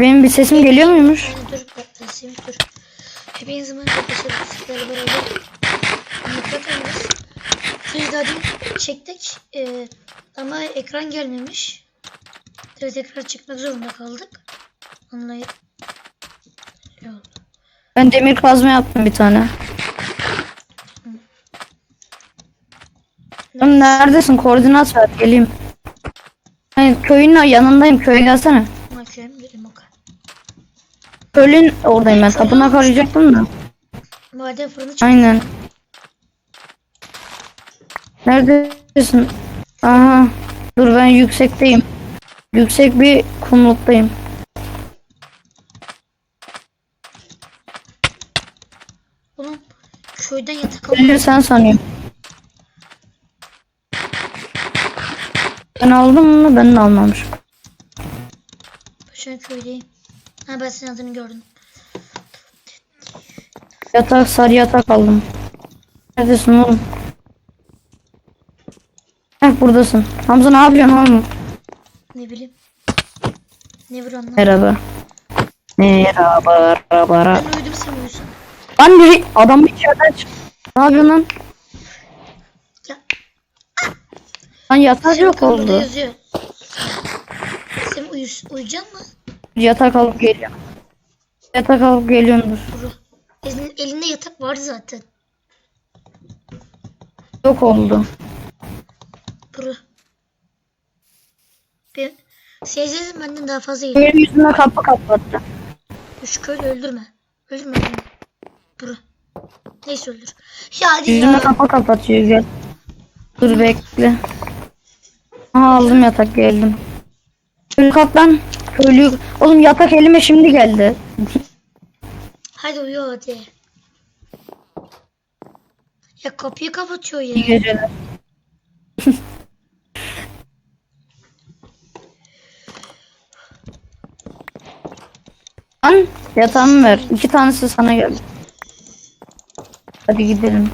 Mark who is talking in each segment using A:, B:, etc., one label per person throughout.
A: Benim bir sesim geliyor muymuş?
B: Dur patlasayım dur. Hepinize merhaba arkadaşlar. Sizlerle beraber daha dün çektik. Ee, ama ekran gelmemiş. Evet tekrar çıkmak zorunda kaldık. Anlayın.
A: Ben demir kazma yaptım bir tane. Oğlum neredesin? Koordinat ver geleyim. Hayır, köyün yanındayım. Köye gelsene.
B: Bakıyorum dedim o kadar.
A: Köyün oradayım ben. Tapınak arayacaktım da.
B: Maden fırını çıktı.
A: Aynen. Neredesin? Aha. Dur ben yüksekteyim. Yüksek bir kumluktayım.
B: Oğlum köyden yatak almak.
A: sen sanıyorum. Ben aldım mı? Ben de almamışım.
B: Şu an köydeyim. Ha ben senin adını gördüm.
A: Yatak sarı yatak aldım. Neredesin oğlum? Heh buradasın. Hamza ne yapıyorsun oğlum?
B: Ne bileyim. Ne vuran lan?
A: Merhaba. Merhaba. Merhaba.
B: Ben uyudum sen uyusun.
A: Lan biri adam bir içeriden çık. Ne yapıyorsun lan?
B: Ya
A: Lan yatak
B: Senin
A: yok oldu.
B: yazıyor. Sen uyus, uyuyacaksın mı?
A: Yatak alıp geliyorum. Yatak alıp geliyorum dur.
B: Elin, elinde yatak vardı zaten.
A: Yok oldu.
B: Buru. Ben, Seyircilerim benden daha fazla iyi.
A: Benim yüzüme kapı kapattı.
B: Şu köylü öldürme. Öldürme beni. Buru. Neyse öldür. Ya hadi
A: Yüzüme
B: ya.
A: kapı kapatıyor gel. Dur bekle. Aha aldım yatak geldim. Köylü kalk lan. Köylü. Oğlum yatak elime şimdi geldi.
B: Hadi uyu hadi. Ya kapıyı kapatıyor
A: İyi
B: ya.
A: geceler. Lan yatağımı ver. İki tanesi sana geldi. Hadi gidelim.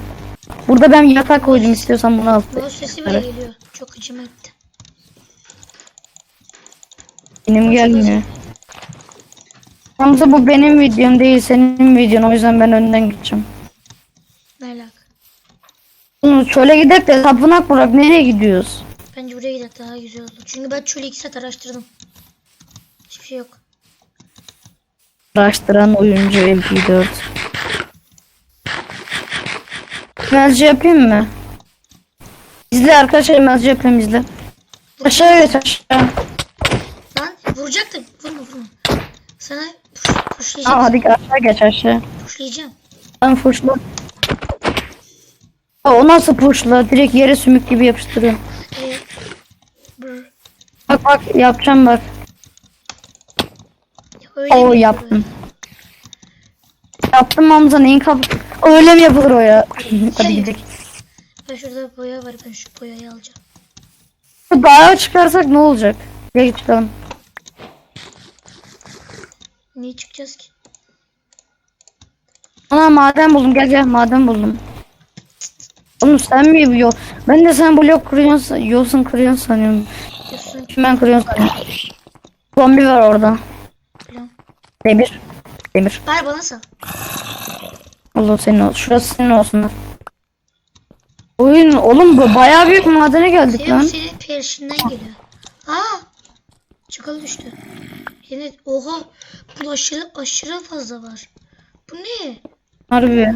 A: Burada ben yatak koydum istiyorsan bunu al.
B: Bu sesi bile geliyor. Çok acıma gitti.
A: Benim gelmiyor. Hamza bu benim videom değil senin videon o yüzden ben önden gideceğim.
B: Ne alaka?
A: Oğlum şöyle gidelim de tapınak bırak nereye gidiyoruz?
B: Bence buraya gidelim daha güzel oldu. Çünkü ben çölü iki saat araştırdım. Hiçbir şey yok.
A: Araştıran oyuncu MP4. Melci yapayım mı? İzle arkadaşlar melci yapayım izle. Aşağı geç aşağı.
B: Vuracaktım. Vurma vurma. Sana push,
A: Aa,
B: pushlayacağım.
A: hadi aşağı geç aşağı.
B: Pushlayacağım.
A: Ben pushla. Aa, o nasıl pushla? Direkt yere sümük gibi yapıştırıyor.
B: Ee.
A: Bak bak yapacağım bak.
B: Öyle
A: Oo yaptım. Yaptım Hamza neyin kap... Öyle mi yapılır o ya? Hadi gidelim.
B: Ben şurada boya var. Ben şu boyayı alacağım.
A: Dağa çıkarsak ne olacak? Gel çıkalım.
B: Niye çıkacağız ki?
A: Ana maden buldum gel gel maden buldum. Oğlum sen mi yol? Ben de sen blok kırıyorsun, yolsun kırıyorsun sanıyorum. Şimdi ben kırıyorsun sanıyorum. Zombi var orada.
B: falan.
A: Demir. Demir.
B: Ver bana sal.
A: Allah senin olsun. Şurası senin olsun. Oyun oğlum bu bayağı büyük madene geldik
B: Senin,
A: lan.
B: senin peşinden geliyor. Aa! Çakal düştü. Yine oha bu aşırı aşırı fazla var. Bu ne?
A: Harbi.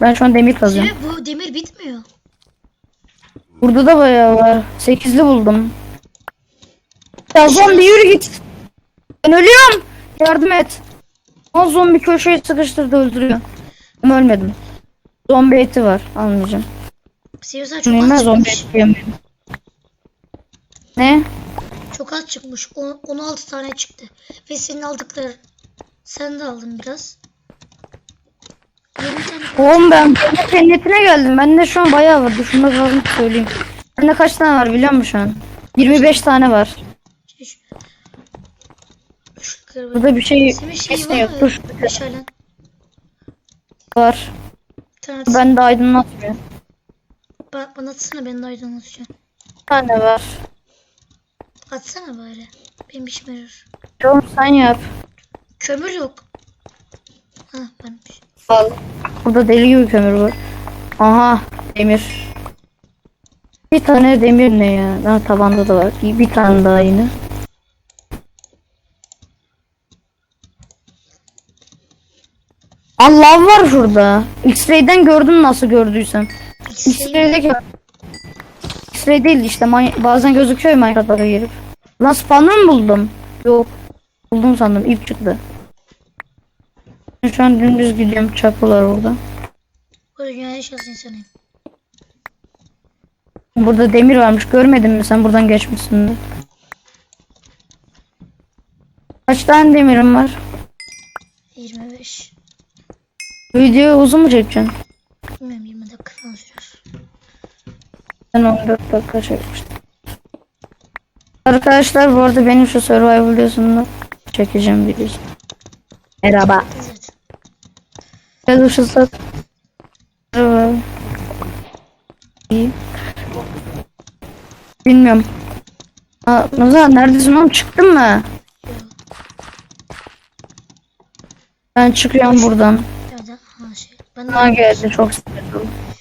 A: Ben şu an demir kazıyorum.
B: Senin bu demir bitmiyor.
A: Burada da bayağı var. Sekizli buldum. Ya zombi yürü git. Ben ölüyorum. Yardım et. O zombi köşeye sıkıştırdı öldürüyor. Ama ölmedim. Zombi eti var. Almayacağım.
B: Seviyorsan çok
A: Bilmem
B: az
A: zombi eti yemiyorum. Ne?
B: Az çıkmış. On- 16 tane çıktı. Ve senin aldıkları sen de aldın biraz. 20 tane falan.
A: Oğlum ben cennet cennetine geldim. Bende şu an bayağı var. Düşünmek lazım söyleyeyim. Bende kaç tane var biliyor musun şu an? 25 tane var. Burada bir şey
B: Senin şey var
A: yok. Dur.
B: Meşalen.
A: Var.
B: Tane
A: Ben de aydınlatmıyor.
B: Ba- bana atsana ben de aydınlatacağım.
A: Bir tane var.
B: Atsana bari. Benim işime yarar.
A: Oğlum sen yap.
B: Kömür yok. Ha benmiş.
A: Al. Burada deli gibi kömür var. Aha demir. Bir tane demir ne ya? Ha, tabanda da var. Bir tane daha yine. Allah var şurada. X-ray'den gördüm nasıl gördüysem.
B: Şey,
A: X-ray'de gör. X-ray değil işte bazen gözüküyor Minecraft'a girip. Lan spawner mı buldum? Yok. Buldum sandım ip çıktı. Şu an dümdüz gidiyorum çapılar orada.
B: Burada dünyaya yaşasın insanıyım.
A: Burada demir varmış görmedin mi sen buradan geçmişsin de. Kaç tane demirim var?
B: 25.
A: Videoyu uzun mu çekeceksin?
B: Bilmiyorum 20 dakika falan sürer.
A: Ben 14 dakika çekmiştim. Arkadaşlar bu arada benim şu survival videosunu çekeceğim videosu. Merhaba.
B: Evet.
A: Biraz ışılsak. Bilmiyorum. Aa, Nazar neredesin oğlum çıktın mı? Ben çıkıyorum buradan.
B: Ha şey. Ben
A: geldi çok sinirli.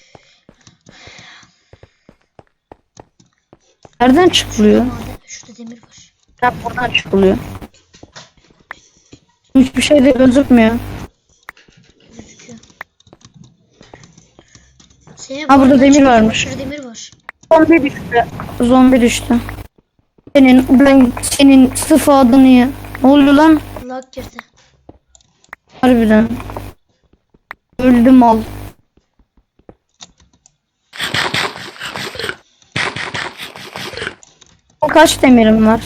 A: Nereden çıkılıyor?
B: Şurada demir var.
A: Ha buradan çıkılıyor. Hiçbir şey de gözükmüyor.
B: Gözüküyor. Senin
A: Ha, burada demir varmış.
B: Şurada demir var.
A: Zombi düştü. Zombi düştü. Senin ben senin sıfı adını ya. Ne oluyor lan?
B: Lag girdi.
A: Harbiden. Öldü mal. Kaç demirim var?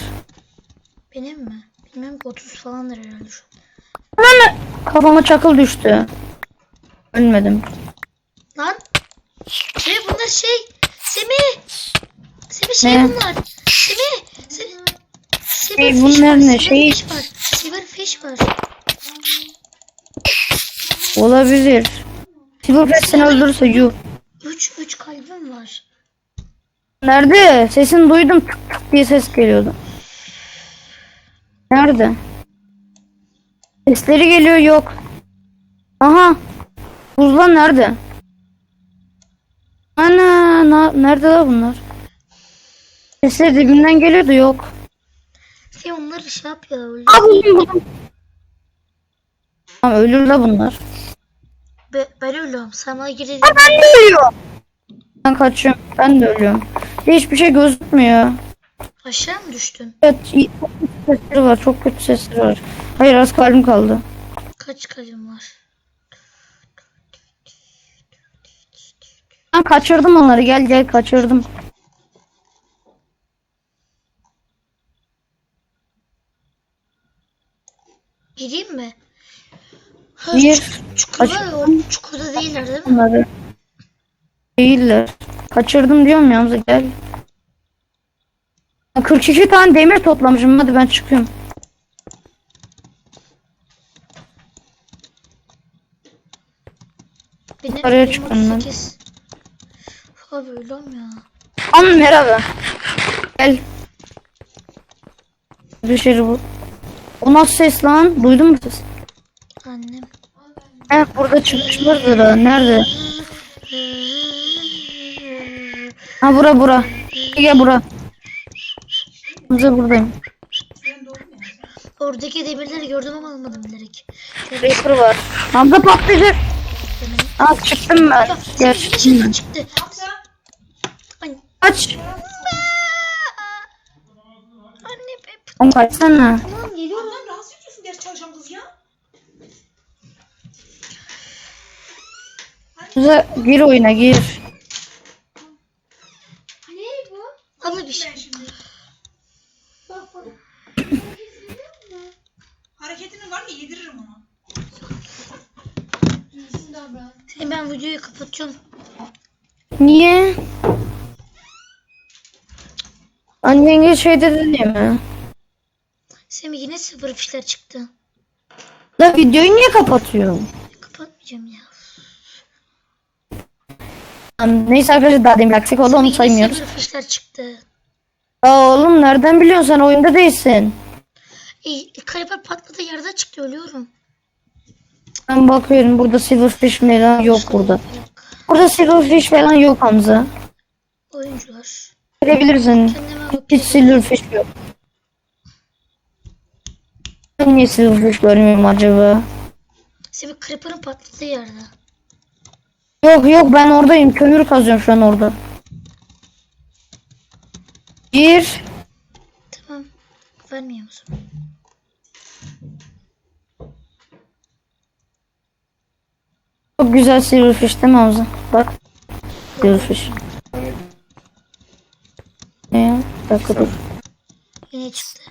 B: Benim mi? Bilmiyorum ki 30 falandır herhalde şu. an.
A: Lan kafama çakıl düştü. Ölmedim.
B: Lan! Semih bunlar şey! Semih! Semih şey
A: Ne?
B: bunlar! Semih! Semih!
A: Şey,
B: Silver
A: bunlar
B: fish
A: ne?
B: silver
A: Şey-
B: fish var. Silver fish var.
A: Olabilir. Silverfish seni öldürürse yuh.
B: 3 3 kalbim var.
A: Nerede? Sesini duydum tık tık diye ses geliyordu. Nerede? Sesleri geliyor yok. Aha. Buzlan nerede? Ana na, nerede la bunlar? Sesleri dibinden geliyordu yok.
B: Şey onları şey yap ya öyle.
A: Aa buldum buldum. Tamam ölür la bunlar.
B: Be, ben ölüyorum. Sen bana gir
A: Ben de ölüyorum. Ben kaçıyorum. Ben de ölüyorum. Hiçbir şey gözükmüyor.
B: Aşağı mı düştün?
A: Evet, iyi- çok kötü sesleri var. Çok kötü sesleri var. Hayır az kalbim kaldı.
B: Kaç kalbim var?
A: Ben kaçırdım onları. Gel gel kaçırdım.
B: Gireyim mi? Ha,
A: Bir.
B: çuk- Çukurda çukurda değiller değil mi?
A: Onları. Değiller. Kaçırdım diyorum ya Hamza gel. Ya 42 tane demir toplamışım. Hadi ben çıkıyorum.
B: Benim benim
A: çıktım ben.
B: 38. Abi ölüyorum ya.
A: Am merhaba. Gel. Dışarı bu. O nasıl ses lan? Duydun mu ses?
B: Annem.
A: He burada çıkmışlardır ha. Nerede? Ha bura bura. Gel bura. Hamza buradayım.
B: Oradaki demirleri gördüm ama almadım direkt.
A: Reaper var. Hamza patlayacak. Aa çıktım ben.
B: Ya
A: Gel çıktım ben.
B: çıktı.
A: Kaç.
B: anne be.
A: Oğlum kaçsana.
B: Tamam geliyorum.
C: Lan rahatsız ediyorsun ders çalışan kız ya.
A: Hamza gir oyuna gir.
C: Ne
B: bir şey.
C: Ben şimdi.
B: Bak bak.
C: Hareketinin var mı yediririm ona.
B: Seni ben videoyu kapatıyorum.
A: Niye? Annen şey dedi değil mi?
B: Semih yine sıfır fişler çıktı.
A: La videoyu niye kapatıyorsun?
B: Kapatmayacağım ya.
A: Tamam, Neyse arkadaşlar daha demin aksik oldu onu saymıyoruz.
B: sıfır fişler çıktı.
A: Aa oğlum nereden biliyorsun sen oyunda değilsin.
B: E, kaliber patladı yerde çıktı ölüyorum.
A: Ben bakıyorum burada silverfish falan yok burada. Burada silverfish falan yok Hamza.
B: Oyuncular.
A: Görebilirsin. Hiç silverfish yok. Ben niye silverfish görmüyorum acaba?
B: Senin creeper'ın patladığı yerde.
A: Yok yok ben oradayım. Kömür kazıyorum şu an orada. Bir.
B: Tamam. Vermiyor musun?
A: Çok güzel silverfish değil mi Hamza? Bak. Silverfish. Ne? Bir dakika dur.
B: Yine çıktı.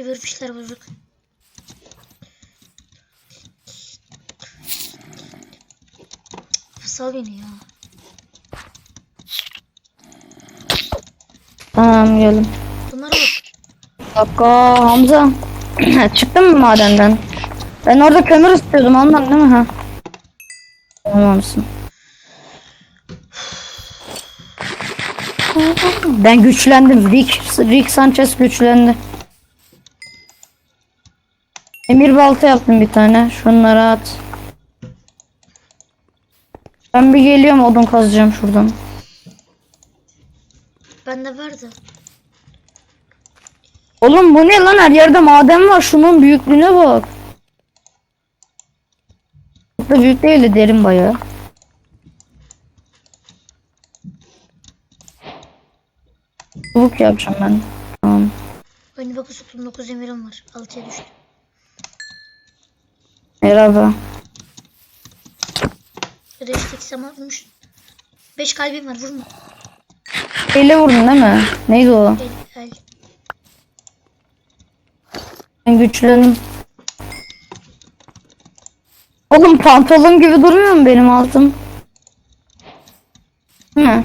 B: Silverfishler bozuk. Sal beni ya.
A: Tamam geldim.
B: Bunlara bak.
A: Dakika Hamza. Çıktın mı madenden? Ben orada kömür istiyordum ondan değil mi? Ha. Olmamışsın. Ben güçlendim. Rick, Rick Sanchez güçlendi. Emir balta yaptım bir tane. Şunları at. Ben bir geliyorum odun kazacağım şuradan.
B: Bende vardı.
A: Oğlum bu ne lan her yerde maden var şunun büyüklüğüne bak. Çok da büyük değil de derin bayağı. Çubuk yapacağım ben. Tamam.
B: Bakı soktum 9 emirim var. 6'ya düştü.
A: Merhaba.
B: Refleks ama vurmuş. 5 kalbim var vurma.
A: Şeyle vurdun değil mi? Neydi o?
B: El, el.
A: Ben güçlendim. Oğlum pantolon gibi durmuyor mu benim altım? Hı.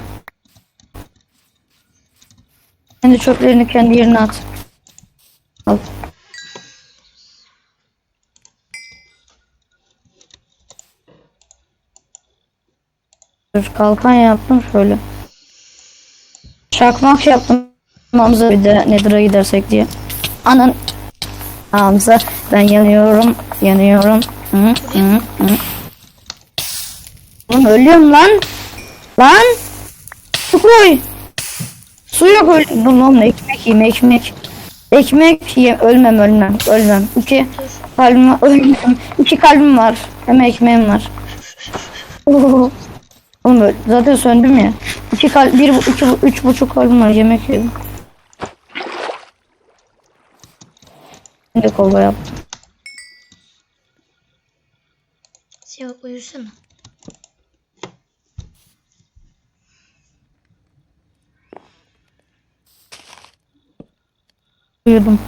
A: Kendi çöplerini kendi yerine at. Al. Kalkan yaptım şöyle. Çakmak yaptım. Hamza bir de Nether'a gidersek diye. Anan. Hamza ben yanıyorum. Yanıyorum. Hı, hı, hı. Oğlum ölüyorum lan. Lan. Su koy. Su yok öl. Dur oğlum ekmek yiyeyim ekmek. Ekmek yiyeyim. Ölmem ölmem. Ölmem. İki kalbim. Ölmem. İki kalbim var. Hem ekmeğim var. Oğlum zaten söndüm ya. İki kalp, bir, iki, üç buçuk kalbim var. Yemek yedim. De kolba yaptım.
B: Sen uyusana.
A: Uyudum.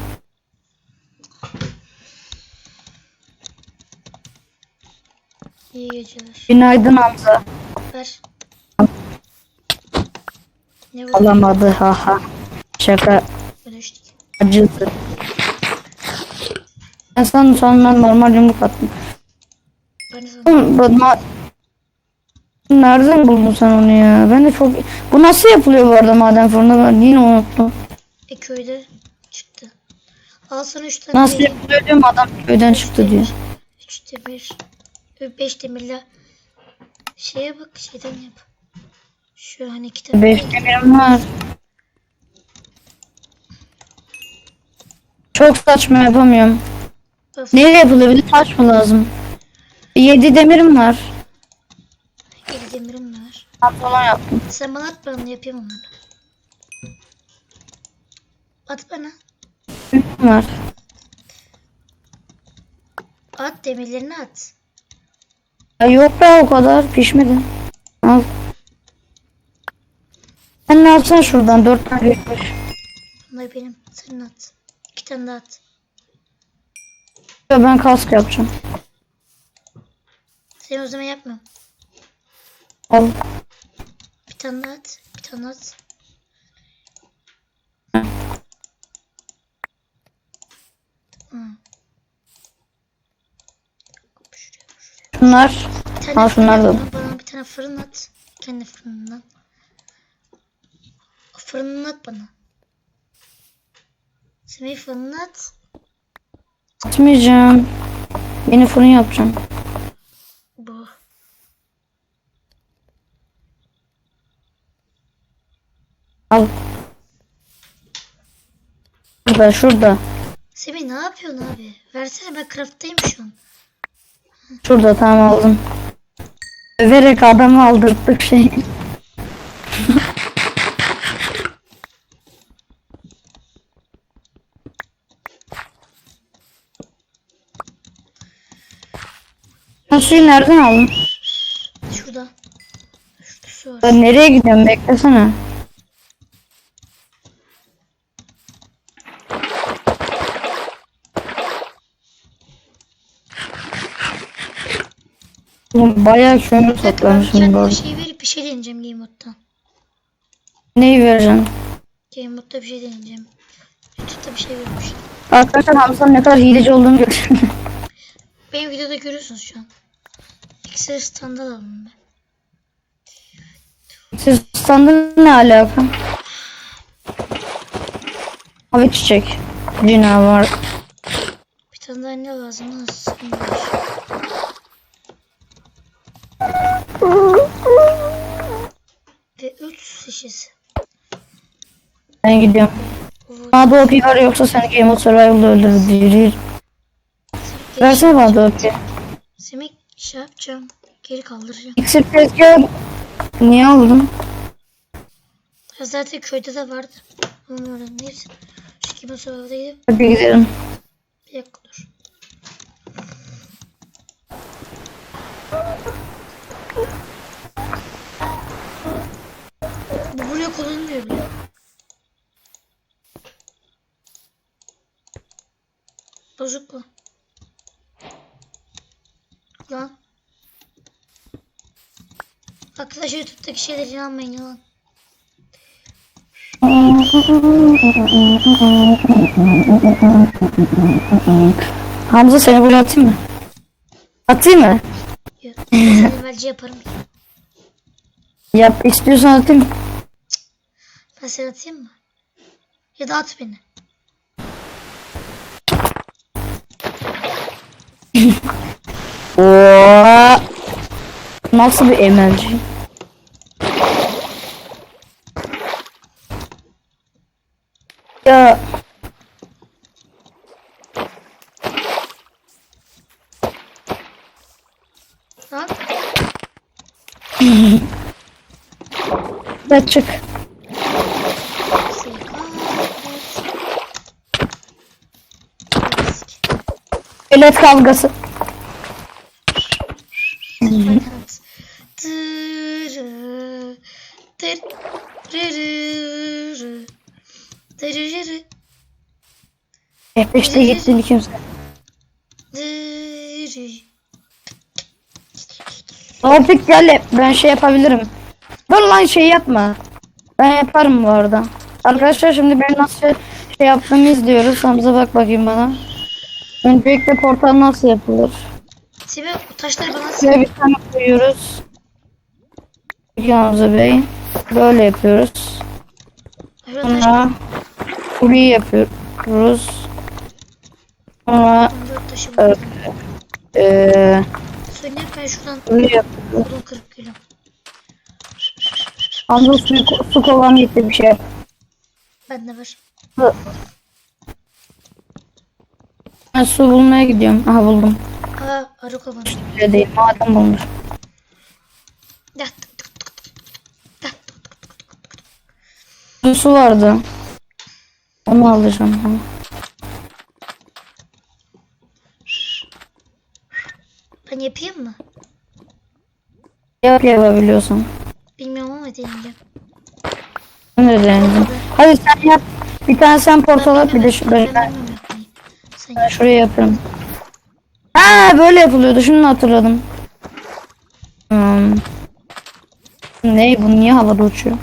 B: İyi geceler.
A: Günaydın Hamza.
B: Ver. Ne vurdu?
A: Alamadı ha ha. Şaka
B: Ödeştik.
A: acısı. Ben sana sonra normal yumruk attım.
B: Ben de sana
A: Oğlum, bu Nereden buldun sen onu ya? Ben de çok... Bu nasıl yapılıyor bu arada maden fırında? Ben yine unuttum.
B: e, köyde çıktı. Al sana 3 tane
A: Nasıl
B: vereyim.
A: yapılıyor diyorum adam köyden çıktı diyor.
B: 3 demir. 5 demirle şeye bak şeyden yap. Şu hani iki tane.
A: Beş demirim var. Çok saçma yapamıyorum. Yapılıyor? Bir de taş mı lazım? Yedi demirim var.
B: yedi demirim var.
A: Pantolon yaptım.
B: Sen bana at ben yapayım onları. At bana.
A: Demirim var.
B: At demirlerini at.
A: Ya yok be o kadar pişmedi. Al. Sen ne yapsan şuradan dört tane geçmiş.
B: Bunlar benim. Senin at. İki tane daha at.
A: Ya Ben kask yapacağım.
B: Sen o zaman yapma.
A: Al.
B: Bir tane daha at. Bir tane daha at. Hı.
A: Şunlar.
B: Bir tane
A: Al şunlar da.
B: Bana bir tane fırın at. Kendi fırınından. Fırınını at bana. Semih fırınını at.
A: Atmayacağım. Yeni fırın yapacağım.
B: Bu.
A: Al. Şurada şurada.
B: Semih ne yapıyorsun abi? Versene ben craft'tayım şu an.
A: Şurada tamam aldım. Överek adamı aldırttık şey. Suyu nereden aldın?
B: Şurada. Şurada su var.
A: Nereye gidiyorum beklesene. Oğlum Bayağı
B: ben
A: toplamışım bu
B: kendime
A: arada.
B: şey verip bir şey deneyeceğim Game Mode'dan.
A: Neyi vereceksin?
B: Game Mode'da bir şey deneyeceğim. YouTube'da bir şey vermiş.
A: Arkadaşlar Hamza'nın ne kadar hileci olduğunu görüyorsunuz.
B: Benim videoda görüyorsunuz şu an. İksir standart aldım ben.
A: Siz sandın ne alaka? Abi çiçek. Var.
B: Bir tane daha ne lazım? Nasıl? Ve 3 şişesi.
A: Ben gidiyorum. Bana OP var yoksa seni Game of Survival'da öldürür. Versene bana da OP.
B: Semih şey yapacağım. Geri kaldıracağım.
A: İksir tezgahı niye aldın?
B: Ya zaten köyde de vardı. Orada neyse. Şu gibi sırada gidip
A: Hadi gidelim.
B: bir dakika dur. Bozuk bu. Lan. Arkadaşlar YouTube'daki şeylere inanmayın yalan.
A: Hamza seni buraya atayım mı? Atayım mı?
B: Yok. Evvelce yaparım.
A: Yap istiyorsan atayım.
B: Ben seni atayım mı? Ya da at beni.
A: Oo. Nasıl bir emelci? Ya da çık. Velet kavgası. F5'te gitti kimse.
B: tırı.
A: Topik gel ben şey yapabilirim. Dur lan şey yapma. Ben yaparım bu arada. Arkadaşlar şimdi ben nasıl şey yaptığımı izliyoruz. Hamza bak bakayım bana. Öncelikle portal nasıl yapılır?
B: Sibel o taşları bana.
A: Şöyle bir tane koyuyoruz. Hamza Bey. Böyle yapıyoruz. Sonra burayı yapıyoruz. Sonra
B: Söyleyeyim ben şuradan
A: burayı yapıyoruz.
B: odun kırıp geliyorum.
A: Su, su kovanı gitti bir şey. yap.
B: Bende var.
A: Ben su bulmaya gidiyorum. Aha buldum.
B: Aa arı kovanı.
A: Öyle değil. Maden bulmuş. Su vardı. Onu alacağım.
B: Ben yapayım mı?
A: Yap yapabiliyorsan.
B: Bilmiyorum ama deneyeceğim.
A: Ben de denedim. Hadi sen yap. Bir tane sen portal at bir de şu, ben,
B: ben
A: ben, şuraya yapıyorum. Ha böyle yapılıyordu. Şunu hatırladım. Hmm. Ne bu niye havada uçuyor?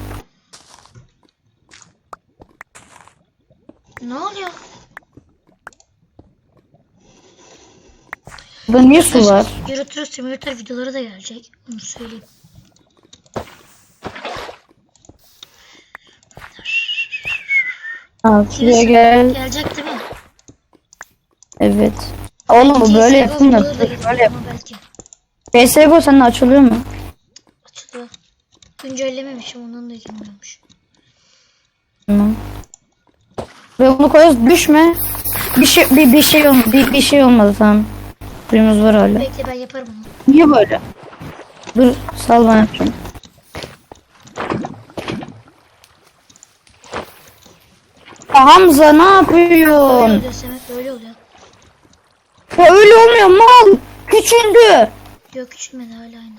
B: Ne oluyor?
A: Burada niye su var?
B: Euro Simulator videoları da gelecek. Onu söyleyeyim.
A: Ha, şuraya gel.
B: Gelecek değil mi?
A: Evet. Oğlum bu böyle
B: videoları da
A: Böyle
B: belki.
A: CSGO senin açılıyor mu?
B: Açılıyor. Güncellememişim ondan da girmiyormuş.
A: Tamam. Ve bunu koyuyoruz. Düşme. Bir şey bir, bir şey olmadı. Bir, bir şey olmadı tamam. Suyumuz var hala.
B: Bekle ben yaparım onu.
A: Niye böyle? Dur sal ben yapacağım. Ya Hamza ne yapıyorsun?
B: oluyor böyle oluyor.
A: Ya öyle olmuyor mal. Küçüldü.
B: Yok küçülmedi hala aynı.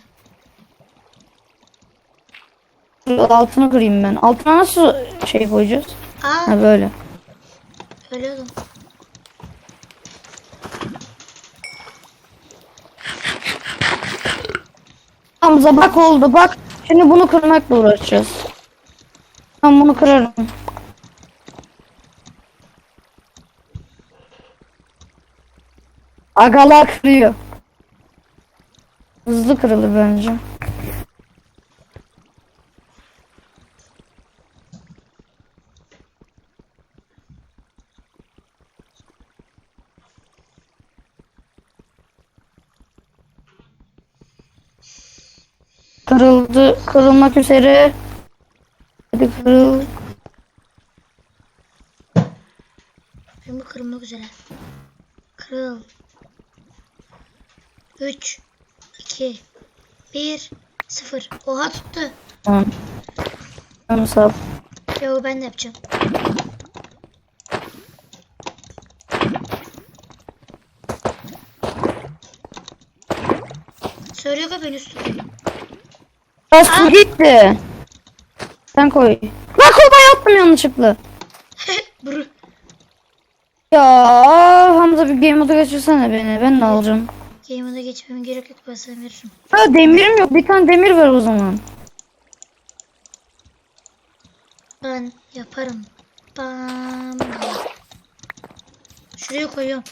A: Altını kırayım ben. Altına nasıl şey koyacağız?
B: Aa
A: Ha böyle.
B: ölüyordum.
A: Hamza bak oldu bak. Şimdi bunu kırmakla uğraşacağız. Ben bunu kırarım. Agalar kırıyor. Hızlı kırılır bence. Kırıldı, kırılmak üzere. Hadi kırıl.
B: Bu kırılmak üzere. Kırıl. 3 2 1 0 Oha tuttu.
A: Tamam. Tamam sağ ol.
B: Yo ben de yapacağım. Söylüyor ki ben üstüne.
A: Ya su gitti. Sen koy. Bak kolay attım yanlışlıkla. Ya Hamza bir game moda geçirsene beni. Ben de alacağım.
B: Game'e geçmeme gerek yok ben sana veririm.
A: Ha demirim yok. Bir tane demir ver o zaman.
B: Ben yaparım. Bam. Şuraya koyuyorum.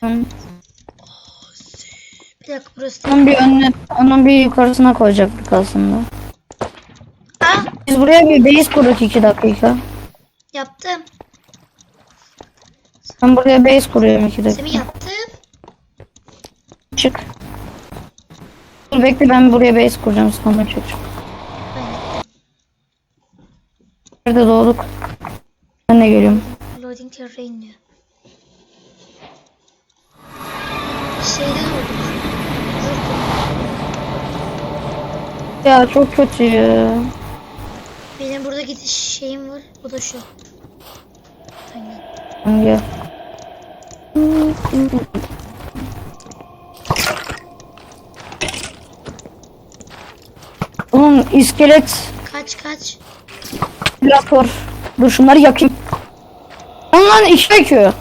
A: Tamam.
B: Bir dakika burası değil.
A: Onun bir önüne, onun bir yukarısına koyacaktık aslında.
B: Aa,
A: Biz buraya bir base kurduk iki dakika.
B: yaptım.
A: Ben buraya base kuruyorum iki dakika.
B: Semih yaptım.
A: Çık. Dur bekle ben buraya base kuracağım sonra çık. Nerede doğduk? Ben de geliyorum.
B: Loading terrain diyor. Şeyden
A: Ya çok kötü ya.
B: Benim burada gidiş şeyim var. O da şu.
A: Tamam, Gel. Oğlum iskelet
B: Kaç kaç.
A: Lakor. Dur şunları yakayım. Lan lan iş yakıyor.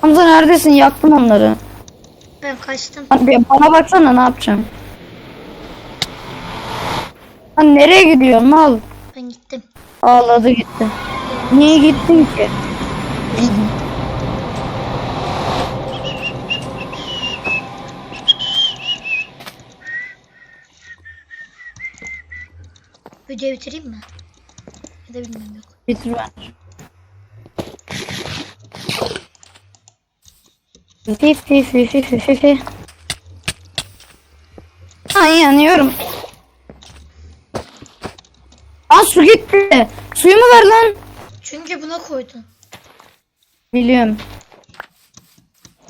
A: Hamza neredesin? Yaktım onları.
B: Ben kaçtım.
A: Bana baksana ne yapacağım. Lan nereye gidiyorsun mal?
B: Ben gittim.
A: Ağladı gitti. Niye gittin ki?
B: Videoyu bitireyim mi? Ya da bilmiyorum yok.
A: Bitir. Fi fi fi fi fi fi fi. Ay yanıyorum. Aa su gitti. Suyumu ver lan.
B: Çünkü buna koydun.
A: Biliyorum.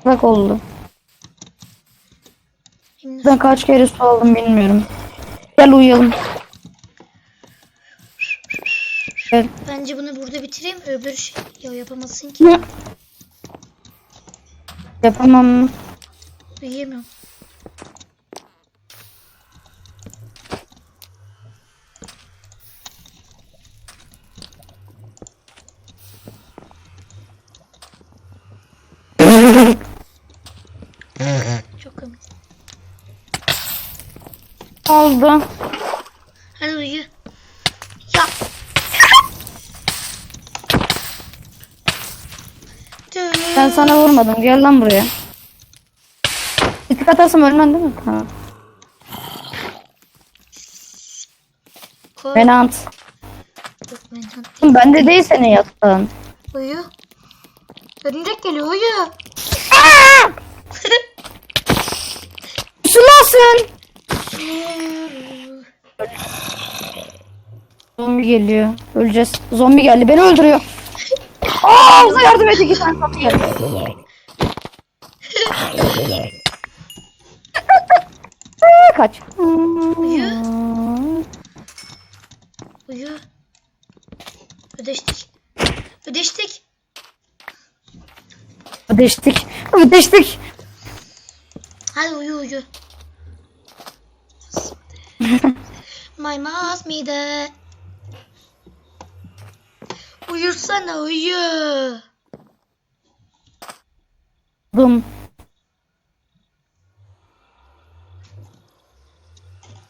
A: Bak oldu.
B: Şimdi
A: Ben kaç kere su aldım bilmiyorum. Gel uyuyalım. Gel.
B: bence bunu burada bitireyim. Öbür şey ya yapamazsın ki.
A: Yapamam mı?
B: Uyuyamıyorum. Çok komik.
A: Oldu.
B: Hadi uyu. Ya.
A: Ben sana vurmadım. Gel lan buraya. Bir atarsam ölmem değil mi? Tamam.
B: Koy.
A: Menant.
B: Yok menant.
A: Oğlum Bende değil senin yatağın.
B: Uyu. Örümcek geliyor uyu.
A: Sulasın. Zombi geliyor. Öleceğiz. Zombi geldi. Beni öldürüyor. Aa, bize yardım et. İki tane zombi geldi. Kaç.
B: Uyu. Uyu. Ödeştik. Ödeştik.
A: Ödeştik. Ödeştik.
B: Hadi uyu uyu. My mouse mide. Uyursana uyu.
A: Dum.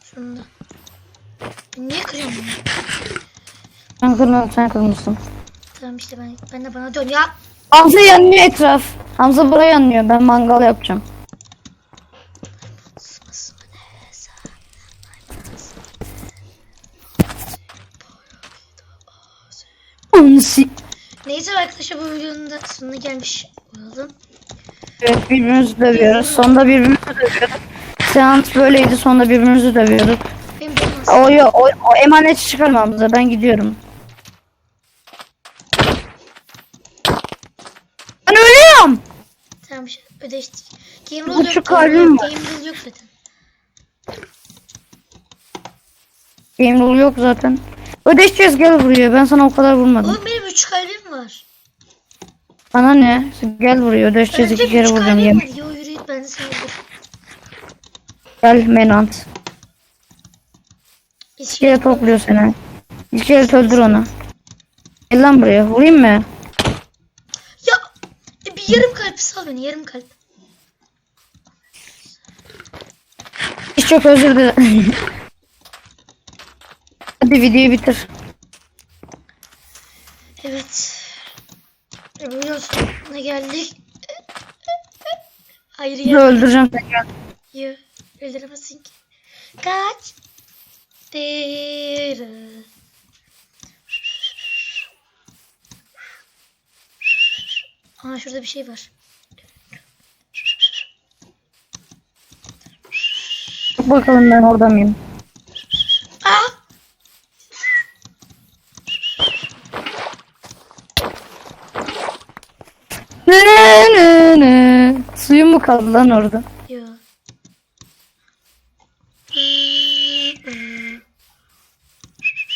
B: Şunu da. Niye kırıyorum bunu?
A: Sen kırmadın sen kırmışsın.
B: Tamam işte ben, ben de bana dön ya.
A: Hamza yanıyor etraf. Hamza buraya yanıyor. Ben mangal yapacağım. Unsi.
B: Neyse arkadaşlar bu videonun da sonuna gelmiş olalım.
A: Evet birbirimizi dövüyoruz. Sonunda birbirimizi dövüyorduk. Seans böyleydi. Sonunda birbirimizi dövüyorduk.
B: Benim.
A: O, yo, o, o emaneti çıkarma Hamza. Ben gidiyorum. Ben ölüyorum.
B: Tamam şey ödeştik. Game rule yok.
A: şu
B: Game
A: kalbim var.
B: rule yok zaten.
A: Game rule yok zaten. Ödeşeceğiz gel buraya. Ben sana o kadar vurmadım.
B: Oğlum benim 3 kalbim var.
A: Bana ne? Gel buraya ödeşeceğiz.
B: Önce
A: iki kere
B: 3
A: vuracağım yemin.
B: Yo yürü git ben de öldür.
A: Gel Menant. İskele topluyor seni. İskele öldür onu. Gel lan buraya. Vurayım mı?
B: Ya e, bir yarım kalp sal beni yarım kalp.
A: Hiç çok özür dilerim. Hadi videoyu bitir.
B: Evet. Videonun sonuna geldik. Hayır ya.
A: öldüreceğim. Gel.
B: Yo, öldüremezsin ki. Kaç. Dırı. Aa şurada bir şey var.
A: Bak bakalım ben orada mıyım?
B: Aa!
A: Ne ne ne. Suyum mu kaldı lan orada?
B: Yo.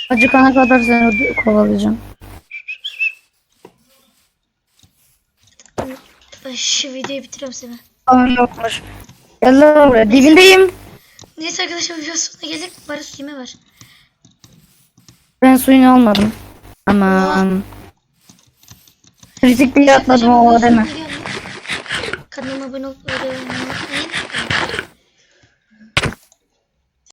A: Acıkana kadar seni kovalayacağım.
B: Şu videoyu bitiriyorum seni.
A: Ama yokmuş. Gel lan buraya. Dibindeyim.
B: Neyse arkadaşlar videonun sonuna geldik. Bari suyuma var.
A: Ben suyunu almadım. Aman. Kritik diye atladım o deme.
B: Abone olup